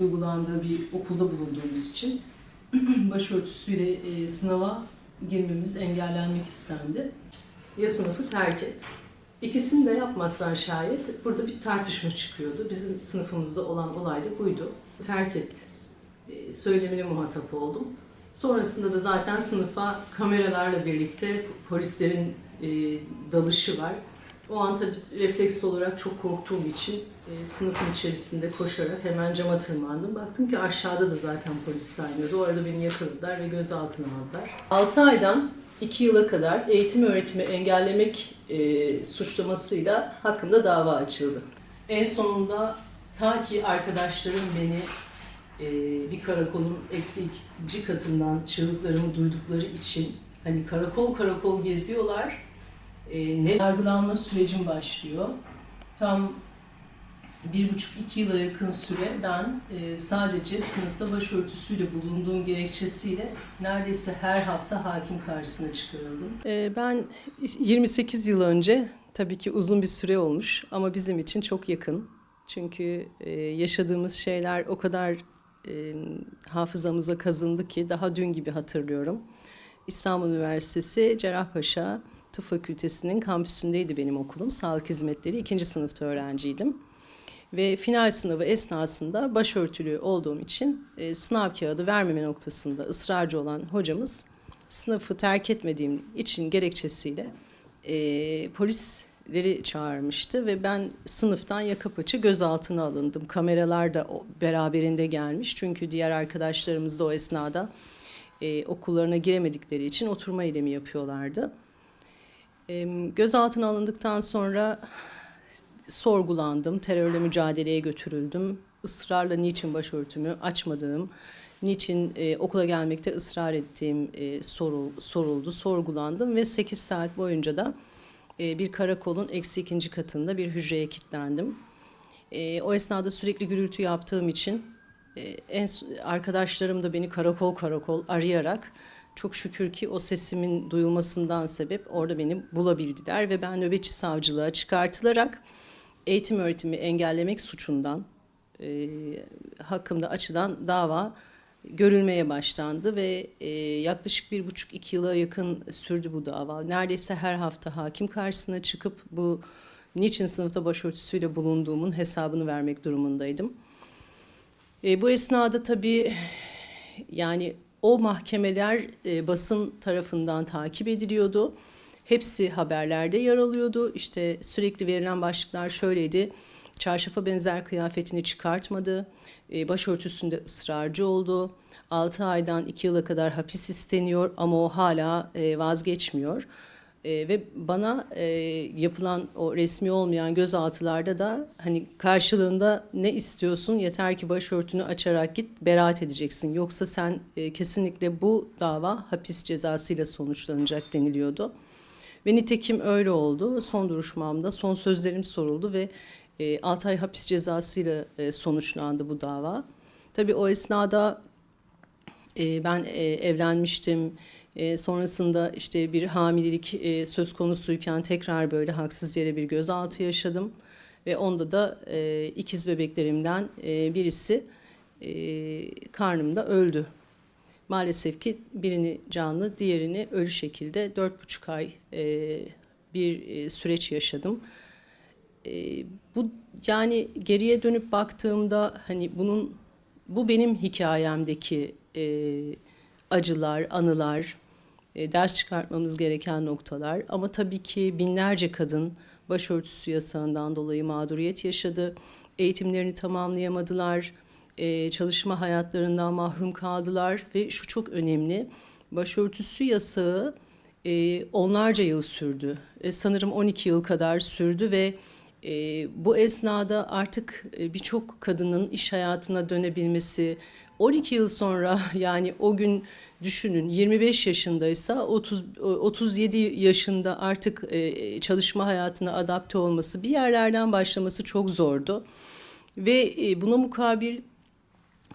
uygulandığı bir okulda bulunduğumuz için başörtüsüyle e, sınava girmemiz engellenmek istendi. Ya sınıfı terk et. İkisini de yapmazsan şayet burada bir tartışma çıkıyordu. Bizim sınıfımızda olan olay da buydu. Terk et e, söylemine muhatap oldum. Sonrasında da zaten sınıfa kameralarla birlikte polislerin e, dalışı var. O an tabii refleks olarak çok korktuğum için e, sınıfın içerisinde koşarak hemen cama tırmandım. Baktım ki aşağıda da zaten polis kaynıyordu. O arada beni yakaladılar ve gözaltına aldılar. 6 aydan 2 yıla kadar eğitim öğretimi engellemek e, suçlamasıyla hakkımda dava açıldı. En sonunda ta ki arkadaşlarım beni e, bir karakolun eksici katından çığlıklarımı duydukları için hani karakol karakol geziyorlar. E, ne yargılanma sürecim başlıyor. Tam bir buçuk iki yıla yakın süre ben e, sadece sınıfta başörtüsüyle bulunduğum gerekçesiyle neredeyse her hafta hakim karşısına çıkarıldım. E, ben 28 yıl önce tabii ki uzun bir süre olmuş ama bizim için çok yakın. Çünkü e, yaşadığımız şeyler o kadar e, hafızamıza kazındı ki daha dün gibi hatırlıyorum. İstanbul Üniversitesi Cerrahpaşa Tıp Fakültesi'nin kampüsündeydi benim okulum. Sağlık hizmetleri ikinci sınıfta öğrenciydim. Ve final sınavı esnasında başörtülü olduğum için e, sınav kağıdı vermeme noktasında ısrarcı olan hocamız sınıfı terk etmediğim için gerekçesiyle e, polisleri çağırmıştı ve ben sınıftan yaka paça gözaltına alındım. Kameralar da beraberinde gelmiş çünkü diğer arkadaşlarımız da o esnada e, okullarına giremedikleri için oturma eylemi yapıyorlardı. Gözaltına alındıktan sonra sorgulandım, terörle mücadeleye götürüldüm. Israrla niçin başörtümü açmadığım, niçin e, okula gelmekte ısrar ettiğim e, sorul, soruldu, sorgulandım ve 8 saat boyunca da e, bir karakolun eksi ikinci katında bir hücreye kilitlendim. O esnada sürekli gürültü yaptığım için arkadaşlarım da beni karakol karakol arayarak çok şükür ki o sesimin duyulmasından sebep orada beni bulabildiler ve ben nöbetçi savcılığa çıkartılarak eğitim öğretimi engellemek suçundan e, hakkımda açılan dava görülmeye başlandı ve e, yaklaşık bir buçuk iki yıla yakın sürdü bu dava. Neredeyse her hafta hakim karşısına çıkıp bu niçin sınıfta başörtüsüyle bulunduğumun hesabını vermek durumundaydım. E, bu esnada tabii yani o mahkemeler e, basın tarafından takip ediliyordu. Hepsi haberlerde yer alıyordu. İşte sürekli verilen başlıklar şöyleydi. Çarşafa benzer kıyafetini çıkartmadı. E, başörtüsünde ısrarcı oldu. 6 aydan 2 yıla kadar hapis isteniyor ama o hala e, vazgeçmiyor. E, ve bana e, yapılan o resmi olmayan gözaltılarda da hani karşılığında ne istiyorsun yeter ki başörtünü açarak git beraat edeceksin. Yoksa sen e, kesinlikle bu dava hapis cezasıyla sonuçlanacak deniliyordu. Ve nitekim öyle oldu. Son duruşmamda son sözlerim soruldu ve e, 6 ay hapis cezasıyla e, sonuçlandı bu dava. Tabii o esnada e, ben e, evlenmiştim. E, sonrasında işte bir hamilelik e, söz konusuyken tekrar böyle haksız yere bir gözaltı yaşadım. Ve onda da e, ikiz bebeklerimden e, birisi e, karnımda öldü. Maalesef ki birini canlı, diğerini ölü şekilde dört buçuk ay e, bir e, süreç yaşadım. E, bu yani geriye dönüp baktığımda hani bunun bu benim hikayemdeki e, acılar, anılar, e, ders çıkartmamız gereken noktalar. Ama tabii ki binlerce kadın başörtüsü yasağından dolayı mağduriyet yaşadı. Eğitimlerini tamamlayamadılar, e, çalışma hayatlarından mahrum kaldılar ve şu çok önemli. Başörtüsü yasağı e, onlarca yıl sürdü. Sanırım 12 yıl kadar sürdü ve bu esnada artık birçok kadının iş hayatına dönebilmesi, 12 yıl sonra yani o gün düşünün 25 yaşındaysa 30 37 yaşında artık e, çalışma hayatına adapte olması, bir yerlerden başlaması çok zordu. Ve e, buna mukabil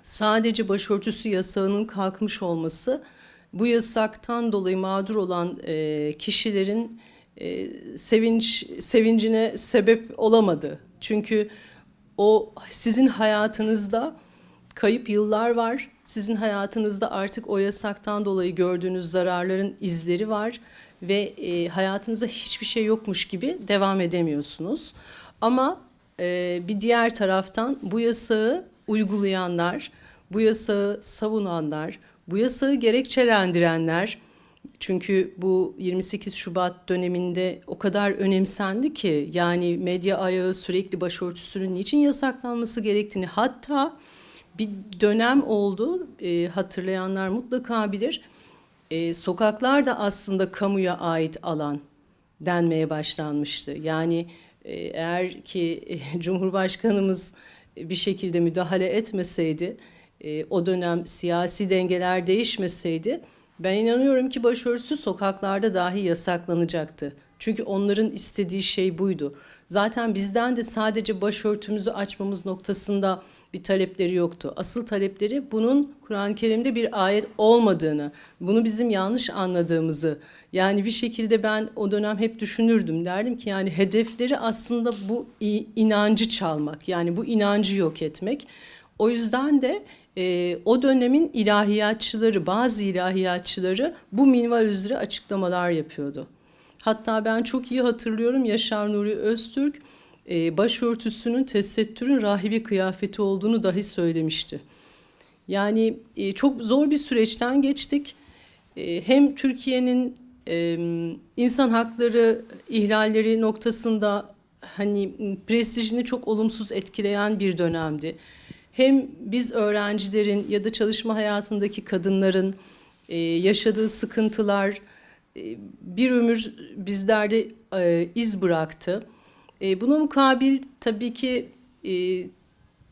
sadece başörtüsü yasağının kalkmış olması bu yasaktan dolayı mağdur olan e, kişilerin e, sevinç sevincine sebep olamadı. Çünkü o sizin hayatınızda kayıp yıllar var. Sizin hayatınızda artık o yasaktan dolayı gördüğünüz zararların izleri var ve e, hayatınızda hiçbir şey yokmuş gibi devam edemiyorsunuz. Ama e, bir diğer taraftan bu yasağı uygulayanlar, bu yasağı savunanlar, bu yasağı gerekçelendirenler çünkü bu 28 Şubat döneminde o kadar önemsendi ki yani medya ayağı sürekli başörtüsünün niçin yasaklanması gerektiğini hatta bir dönem oldu e, hatırlayanlar mutlaka bilir. E, sokaklar da aslında kamuya ait alan denmeye başlanmıştı. Yani e, eğer ki e, Cumhurbaşkanımız bir şekilde müdahale etmeseydi, e, o dönem siyasi dengeler değişmeseydi, ben inanıyorum ki başörtüsü sokaklarda dahi yasaklanacaktı. Çünkü onların istediği şey buydu. Zaten bizden de sadece başörtümüzü açmamız noktasında bir talepleri yoktu. Asıl talepleri bunun Kur'an-ı Kerim'de bir ayet olmadığını, bunu bizim yanlış anladığımızı. Yani bir şekilde ben o dönem hep düşünürdüm. Derdim ki yani hedefleri aslında bu inancı çalmak. Yani bu inancı yok etmek. O yüzden de e, o dönemin ilahiyatçıları, bazı ilahiyatçıları bu minval üzere açıklamalar yapıyordu. Hatta ben çok iyi hatırlıyorum Yaşar Nuri Öztürk e, başörtüsünün tesettürün rahibi kıyafeti olduğunu dahi söylemişti. Yani e, çok zor bir süreçten geçtik. E, hem Türkiye'nin e, insan hakları ihlalleri noktasında hani prestijini çok olumsuz etkileyen bir dönemdi. Hem biz öğrencilerin ya da çalışma hayatındaki kadınların e, yaşadığı sıkıntılar e, bir ömür bizlerde e, iz bıraktı. E, buna mukabil tabii ki e,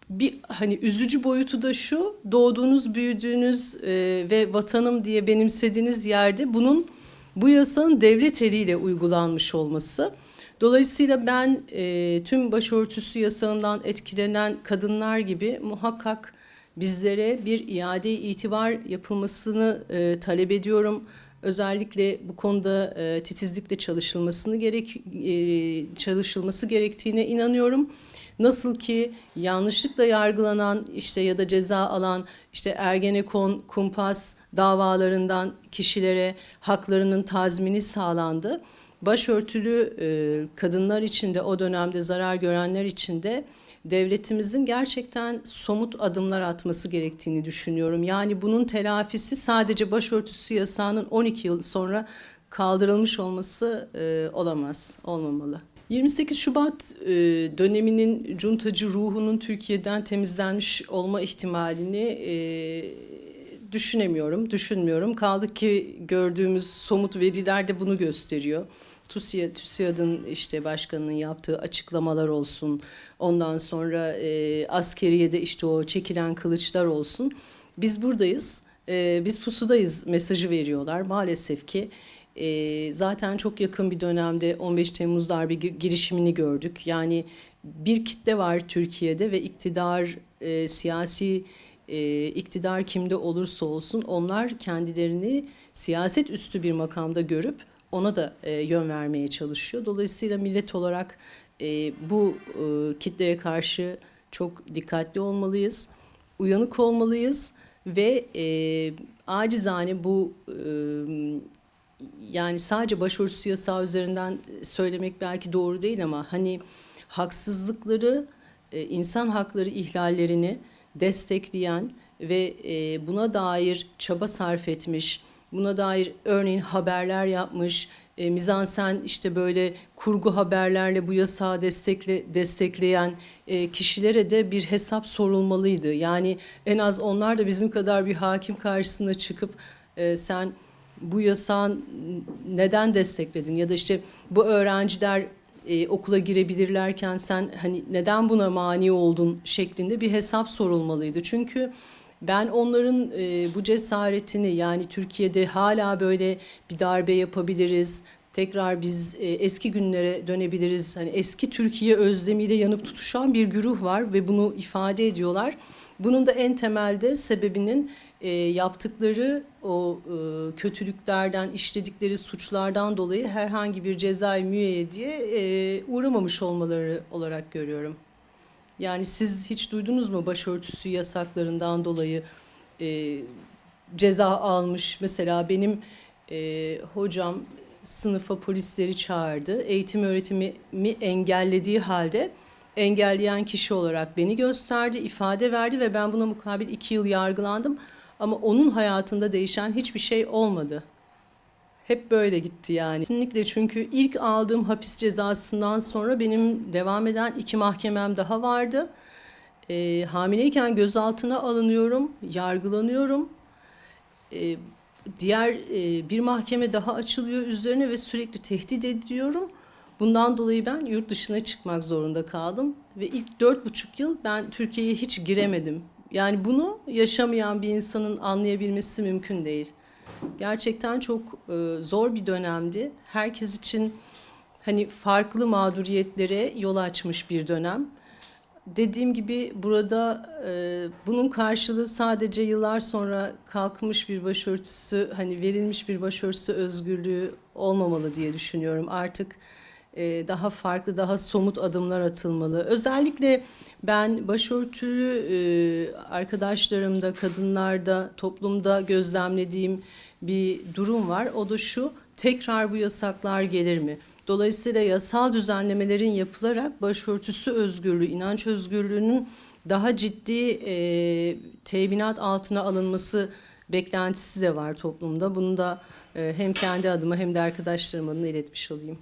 bir hani üzücü boyutu da şu doğduğunuz büyüdüğünüz e, ve vatanım diye benimsediğiniz yerde bunun bu yasanın devlet eliyle uygulanmış olması. Dolayısıyla ben e, tüm başörtüsü yasağından etkilenen kadınlar gibi muhakkak bizlere bir iade itibar yapılmasını e, talep ediyorum. Özellikle bu konuda e, titizlikle çalışılmasını gerek e, çalışılması gerektiğine inanıyorum. Nasıl ki yanlışlıkla yargılanan işte ya da ceza alan işte Ergenekon, Kumpas davalarından kişilere haklarının tazmini sağlandı. Başörtülü e, kadınlar için de o dönemde zarar görenler için de devletimizin gerçekten somut adımlar atması gerektiğini düşünüyorum. Yani bunun telafisi sadece başörtüsü yasağının 12 yıl sonra kaldırılmış olması e, olamaz, olmamalı. 28 Şubat e, döneminin cuntacı ruhunun Türkiye'den temizlenmiş olma ihtimalini düşünemiyorum, düşünmüyorum. Kaldı ki gördüğümüz somut veriler de bunu gösteriyor. TÜSİAD, işte başkanının yaptığı açıklamalar olsun. Ondan sonra e, askeriyede işte o çekilen kılıçlar olsun. Biz buradayız, e, biz pusudayız mesajı veriyorlar. Maalesef ki e, zaten çok yakın bir dönemde 15 Temmuz darbe girişimini gördük. Yani bir kitle var Türkiye'de ve iktidar, e, siyasi e, iktidar kimde olursa olsun onlar kendilerini siyaset üstü bir makamda görüp ona da e, yön vermeye çalışıyor. Dolayısıyla millet olarak e, bu e, kitleye karşı çok dikkatli olmalıyız, uyanık olmalıyız ve e, acizane bu e, yani sadece başörtüsü yasağı üzerinden söylemek belki doğru değil ama hani haksızlıkları, e, insan hakları ihlallerini destekleyen ve e, buna dair çaba sarf etmiş, Buna dair örneğin haberler yapmış, e, mizansen işte böyle kurgu haberlerle bu yasağı destekle, destekleyen e, kişilere de bir hesap sorulmalıydı. Yani en az onlar da bizim kadar bir hakim karşısına çıkıp e, sen bu yasağın neden destekledin ya da işte bu öğrenciler e, okula girebilirlerken sen hani neden buna mani oldun şeklinde bir hesap sorulmalıydı. Çünkü ben onların e, bu cesaretini yani Türkiye'de hala böyle bir darbe yapabiliriz, tekrar biz e, eski günlere dönebiliriz. Hani eski Türkiye özlemiyle yanıp tutuşan bir güruh var ve bunu ifade ediyorlar. Bunun da en temelde sebebinin e, yaptıkları o e, kötülüklerden, işledikleri suçlardan dolayı herhangi bir cezai müeyyideye e, uğramamış olmaları olarak görüyorum. Yani siz hiç duydunuz mu başörtüsü yasaklarından dolayı e, ceza almış? Mesela benim e, hocam sınıfa polisleri çağırdı. Eğitim öğretimimi engellediği halde engelleyen kişi olarak beni gösterdi, ifade verdi ve ben buna mukabil iki yıl yargılandım. Ama onun hayatında değişen hiçbir şey olmadı. Hep böyle gitti yani. Kesinlikle çünkü ilk aldığım hapis cezasından sonra benim devam eden iki mahkemem daha vardı. E, hamileyken gözaltına alınıyorum, yargılanıyorum. E, diğer e, bir mahkeme daha açılıyor üzerine ve sürekli tehdit ediliyorum. Bundan dolayı ben yurt dışına çıkmak zorunda kaldım ve ilk dört buçuk yıl ben Türkiye'ye hiç giremedim. Yani bunu yaşamayan bir insanın anlayabilmesi mümkün değil. Gerçekten çok e, zor bir dönemdi. Herkes için hani farklı mağduriyetlere yol açmış bir dönem. Dediğim gibi burada e, bunun karşılığı sadece yıllar sonra kalkmış bir başörtüsü, hani verilmiş bir başörtüsü özgürlüğü olmamalı diye düşünüyorum. Artık daha farklı, daha somut adımlar atılmalı. Özellikle ben başörtülü e, arkadaşlarımda, kadınlarda, toplumda gözlemlediğim bir durum var. O da şu, tekrar bu yasaklar gelir mi? Dolayısıyla yasal düzenlemelerin yapılarak başörtüsü özgürlüğü, inanç özgürlüğünün daha ciddi e, teminat altına alınması beklentisi de var toplumda. Bunu da e, hem kendi adıma hem de arkadaşlarım iletmiş olayım.